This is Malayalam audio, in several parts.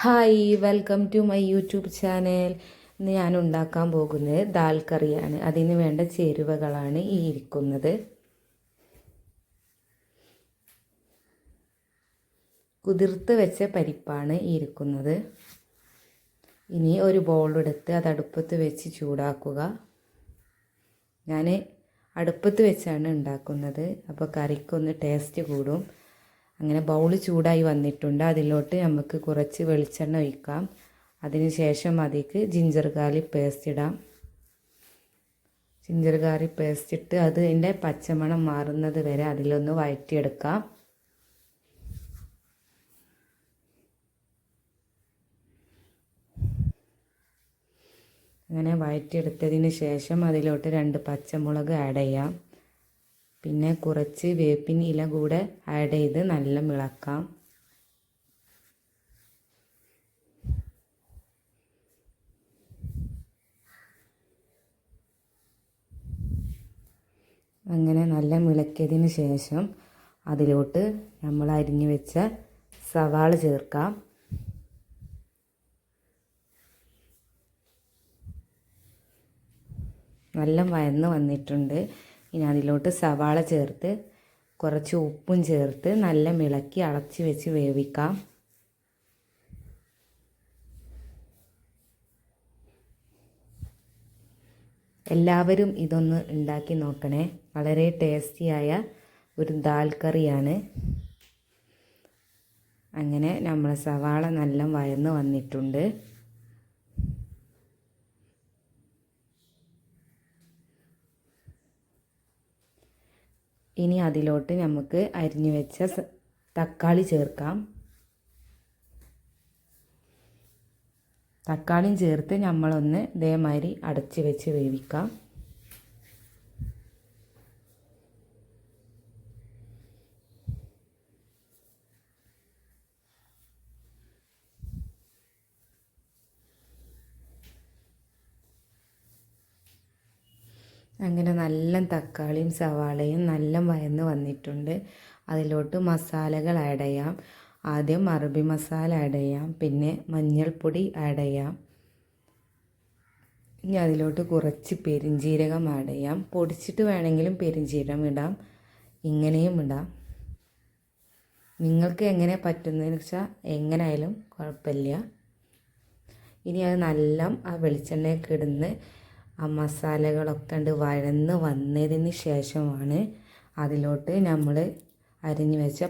Hi welcome to my YouTube channel ഇന്ന് ഞാൻ ഉണ്ടാക്കാൻ പോകുന്നത് ദാൽ കറിയാണ്. അതിന് വേണ്ട ചേരുവകളാണ് ഈ ഇരിക്കുന്നത്. കുതിർത്ത് വെച്ച പരിപ്പാണ് ഈ ഇരിക്കുന്നത്. ഇനി ഒരു ബോളെടുത്ത് അത് അടുപ്പത്ത് വെച്ച് ചൂടാക്കുക. ഞാൻ അടുപ്പത്ത് വെച്ചാണ് ഉണ്ടാക്കുന്നത്. അപ്പോൾ കറിക്കൊന്ന് ടേസ്റ്റ് കൂടും. അങ്ങനെ ബൗൾ ചൂടായി വന്നിട്ടുണ്ട്. അതിലോട്ട് നമുക്ക് കുറച്ച് വെളിച്ചെണ്ണ ഒഴിക്കാം. അതിനുശേഷം അതിലേക്ക് ജിഞ്ചർ ഗാർലിക് പേസ്റ്റ് ഇടാം. ജിഞ്ചർ ഗാർലിക് പേസ്റ്റ് ഇട്ട് അത് അതിന്റെ പച്ചമണം മാറുന്നത് വരെ അതിലൊന്ന് വഴറ്റിയെടുക്കാം. അങ്ങനെ വഴറ്റിയെടുത്തതിന് ശേഷം അതിലോട്ട് രണ്ട് പച്ചമുളക് ആഡ് ചെയ്യാം. പിന്നെ കുറച്ച് വേപ്പിൻ ഇല കൂടെ ആഡ് ചെയ്ത് നല്ല മിളക്കാം. അങ്ങനെ നല്ല മിളക്കിയതിന് ശേഷം അതിലോട്ട് നമ്മൾ അരിഞ്ഞു വെച്ച സവാള ചേർക്കാം. നല്ല വയന്ന് വന്നിട്ടുണ്ട്. ഇനി അതിലോട്ട് സവാള ചേർത്ത് കുറച്ച് ഉപ്പും ചേർത്ത് നല്ല മിളക്കി അടച്ച് വെച്ച് വേവിക്കാം. എല്ലാവരും ഇതൊന്ന് ഉണ്ടാക്കി നോക്കണേ. വളരെ ടേസ്റ്റിയായ ഒരു ദാൽ കറിയാണ്. അങ്ങനെ നമ്മളെ സവാള നല്ല വയന്ന് വന്നിട്ടുണ്ട്. ഇനി അതിലോട്ട് നമുക്ക് അരിഞ്ഞു വെച്ച തക്കാളി ചേർക്കാം. തക്കാളിയും ചേർത്ത് നമ്മളൊന്ന് ഇതേമാതിരി അടച്ച് വെച്ച് വേവിക്കാം. അങ്ങനെ നല്ല തക്കാളിയും സവാളയും നല്ല വയന്ന് വന്നിട്ടുണ്ട്. അതിലോട്ട് മസാലകൾ ആഡ് ചെയ്യാം. ആദ്യം അറബി മസാല ആഡ് ചെയ്യാം. പിന്നെ മഞ്ഞൾപ്പൊടി ആഡ് ചെയ്യാം. ഇനി അതിലോട്ട് കുറച്ച് പെരിഞ്ജീരകം ആഡ് ചെയ്യാം. പൊടിച്ചിട്ട് വേണമെങ്കിലും പെരിഞ്ജീരകം ഇടാം. ഇങ്ങനെയും ഇടാം. നിങ്ങൾക്ക് എങ്ങനെ പറ്റുന്നതെന്ന് വെച്ചാൽ എങ്ങനെയായാലും കുഴപ്പമില്ല. ഇനി അത് നല്ല ആ വെളിച്ചെണ്ണയൊക്കെ ഇടുന്ന് ആ മസാലകളൊക്കെ ഉണ്ട് വഴന്ന് വന്നതിന് ശേഷമാണ് അതിലോട്ട് നമ്മൾ അരിഞ്ഞു വെച്ച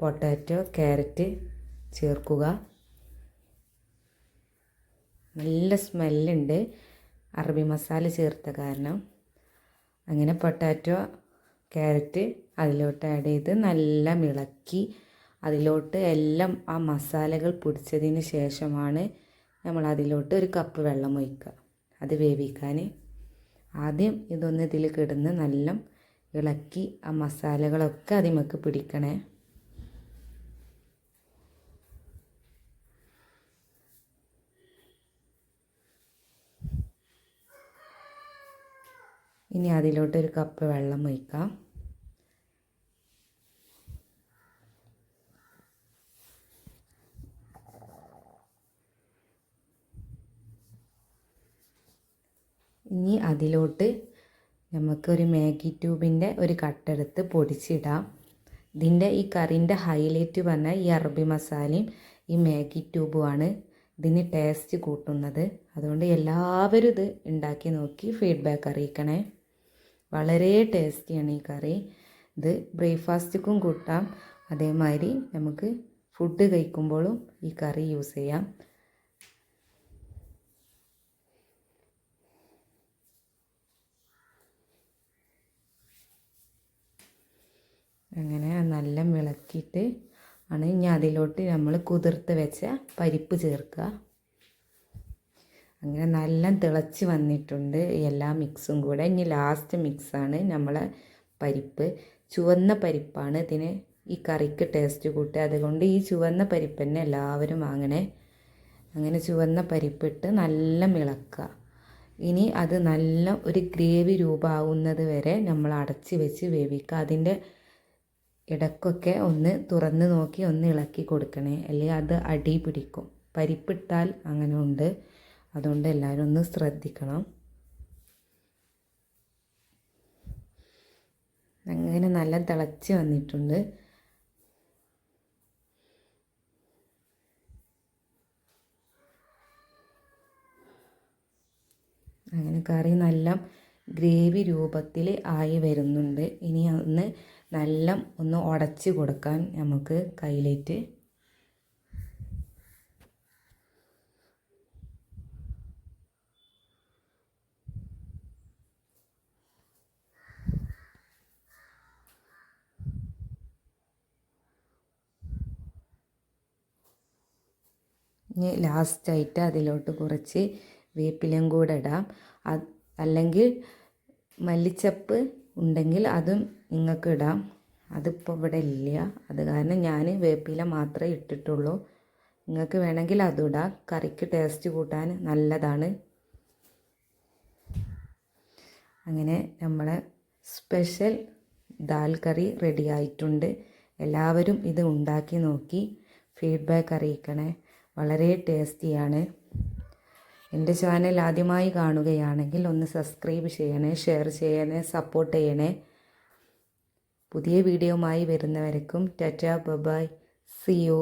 പൊട്ടാറ്റോ ക്യാരറ്റ് ചേർക്കുക. നല്ല സ്മെല്ലുണ്ട്. അറബി മസാല ചേർത്ത കാരണം. അങ്ങനെ പൊട്ടാറ്റോ ക്യാരറ്റ് അതിലോട്ട് ആഡ് ചെയ്ത് നല്ല മിളക്കി അതിലോട്ട് എല്ലാം ആ മസാലകൾ പിടിച്ചതിന് ശേഷമാണ് നമ്മൾ അതിലോട്ട് ഒരു കപ്പ് വെള്ളം ഒഴിക്കുക. അത് വേവിക്കാൻ ആദ്യം ഇതൊന്ന് ഇതിൽ കിടന്ന് നല്ല ഇളക്കി ആ മസാലകളൊക്കെ അതിമക്ക് പിടിക്കണേ. ഇനി അതിലോട്ടൊരു കപ്പ് വെള്ളം ഒഴിക്കാം. ഇനി അതിലോട്ട് നമുക്കൊരു മാഗി ട്യൂബിന്റെ ഒരു കട്ടെടുത്ത് പൊടിച്ചിടാം. ഇതിന്റെ ഈ കറിന്റെ ഹൈലൈറ്റ് പറഞ്ഞാൽ ഈ അറബി മസാലയും ഈ മാഗി ട്യൂബുമാണ് ഇതിന് ടേസ്റ്റ് കൂട്ടുന്നത്. അതുകൊണ്ട് എല്ലാവരും ഇത് ഉണ്ടാക്കി നോക്കി ഫീഡ്ബാക്ക് അറിയിക്കണേ. വളരെ ടേസ്റ്റിയാണ് ഈ കറി. ഇത് ബ്രേക്ക്ഫാസ്റ്റിക്കും കൂട്ടാം. അതേമാതിരി നമുക്ക് ഫുഡ് കഴിക്കുമ്പോഴും ഈ കറി യൂസ് ചെയ്യാം. അങ്ങനെ നല്ല മിളക്കിയിട്ട് ആണ് ഇനി അതിലോട്ട് നമ്മൾ കുതിർത്ത് വെച്ച പരിപ്പ് ചേർക്കുക. അങ്ങനെ നല്ല തിളച്ച് വന്നിട്ടുണ്ട്. എല്ലാ മിക്സും കൂടെ. ഇനി ലാസ്റ്റ് മിക്സാണ് നമ്മളെ പരിപ്പ്. ചുവന്ന പരിപ്പാണ് ഇതിന് ഈ കറിക്ക് ടേസ്റ്റ് കൂട്ടുക. അതുകൊണ്ട് ഈ ചുവന്ന പരിപ്പ് തന്നെ എല്ലാവരും വാങ്ങണേ. അങ്ങനെ ചുവന്ന പരിപ്പിട്ട് നല്ല മിളക്കുക. ഇനി അത് നല്ല ഒരു ഗ്രേവി രൂപമാവുന്നത് വരെ നമ്മൾ അടച്ച് വെച്ച് വേവിക്കുക. അതിന്റെ ഇടയ്ക്കൊക്കെ ഒന്ന് തുറന്ന് നോക്കി ഒന്ന് ഇളക്കി കൊടുക്കണേ. അല്ലെങ്കിൽ അത് അടി പിടിക്കും. പരിപ്പിട്ടാൽ അങ്ങനെ ഉണ്ട് അതുകൊണ്ട് എല്ലാവരും ഒന്ന് ശ്രദ്ധിക്കണം. അങ്ങനെ നല്ല തിളച്ച് വന്നിട്ടുണ്ട്. അങ്ങനെ കറി നല്ല ഗ്രേവി രൂപത്തിൽ ആയി വരുന്നുണ്ട്. ഇനി ഒന്ന് നല്ല ഒന്ന് ഉടച്ച് കൊടുക്കാൻ നമുക്ക് കയ്യിലേറ്റ് ഇനി ലാസ്റ്റായിട്ട് അതിലോട്ട് കുറച്ച് വേപ്പിലയും കൂടെ ഇടാം. അല്ലെങ്കിൽ മല്ലിച്ചപ്പ് ഉണ്ടെങ്കിൽ അതും നിങ്ങൾക്ക് ഇടാം. അതിപ്പോൾ ഇവിടെ ഇല്ല. അത് കാരണം ഞാൻ വേപ്പില മാത്രമേ ഇട്ടിട്ടുള്ളൂ. നിങ്ങൾക്ക് വേണമെങ്കിൽ അതും ഇടാം. കറിക്ക് ടേസ്റ്റ് കൂട്ടാൻ നല്ലതാണ്. അങ്ങനെ നമ്മളെ സ്പെഷ്യൽ ദാൽ കറി റെഡി ആയിട്ടുണ്ട്. എല്ലാവരും ഇത് ഉണ്ടാക്കി നോക്കി. ഫീഡ്ബാക്ക് അറിയിക്കണേ. വളരെ ടേസ്റ്റിയാണ് എന്റെ ചാനൽ ആദ്യമായി കാണുകയാണെങ്കിൽ ഒന്ന് സബ്സ്ക്രൈബ് ചെയ്യണേ ഷെയർ ചെയ്യണേ സപ്പോർട്ട് ചെയ്യണേ. പുതിയ വീഡിയോമായി വരുന്നവരേക്കും tata bye bye see you.